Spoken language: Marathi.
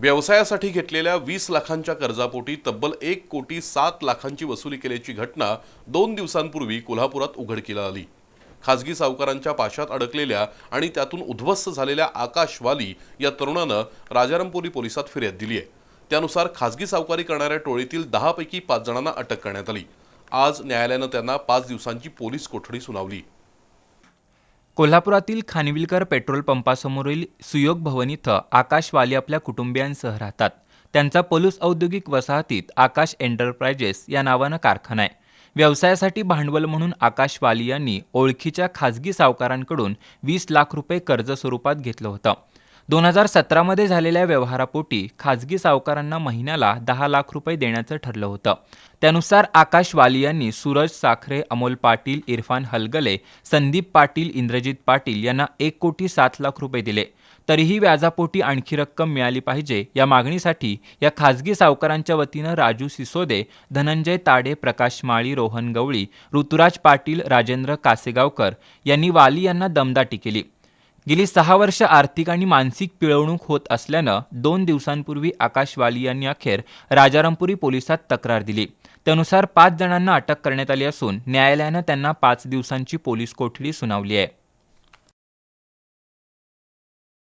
व्यवसायासाठी घेतलेल्या वीस लाखांच्या कर्जापोटी तब्बल एक कोटी सात लाखांची वसुली केल्याची घटना दोन दिवसांपूर्वी कोल्हापुरात उघडकीला आली. खासगी सावकारांच्या पाशात अडकलेल्या आणि त्यातून उद्ध्वस्त झालेल्या आकाश वाली या तरुणानं राजारामपुरी पोलिसात फिर्याद दिली आहे. त्यानुसार खासगी सावकारी करणाऱ्या टोळीतील दहापैकी पाच जणांना अटक करण्यात आली. आज न्यायालयानं त्यांना पाच दिवसांची पोलीस कोठडी सुनावली. कोल्हापुरातील खानविलकर पेट्रोल पंपासमोरील सुयोग भवन इथं आकाश आपल्या कुटुंबियांसह राहतात. त्यांचा पलूस औद्योगिक वसाहतीत आकाश एंटरप्राइजेस या नावानं कारखाना आहे. व्यवसायासाठी भांडवल म्हणून आकाश वाली यांनी ओळखीच्या खाजगी सावकारांकडून वीस लाख रुपये कर्ज स्वरूपात घेतलं होतं. दोन हजार सतरामध्ये झालेल्या व्यवहारापोटी खाजगी सावकारांना महिन्याला दहा लाख रुपये देण्याचं ठरलं होतं. त्यानुसार आकाश वाली यांनी सूरज साखरे अमोल पाटील इरफान हलगले संदीप पाटील इंद्रजित पाटील यांना एक कोटी सात लाख रुपये दिले. तरीही व्याजापोटी आणखी रक्कम मिळाली पाहिजे या मागणीसाठी या खाजगी सावकारांच्या वतीनं राजू सिसोदे धनंजय ताडे प्रकाश माळी रोहन गवळी ऋतुराज पाटील राजेंद्र कासेगावकर यांनी वाली यांना दमदाटी केली. गेली सहा वर्ष आर्थिक आणि मानसिक पिळवणूक होत असल्यानं दोन दिवसांपूर्वी आकाश वाली यांनी अखेर राजारामपुरी पोलिसात तक्रार दिली. त्यानुसार पाच जणांना अटक करण्यात आली असून न्यायालयानं त्यांना पाच दिवसांची पोलीस कोठडी सुनावली आहे.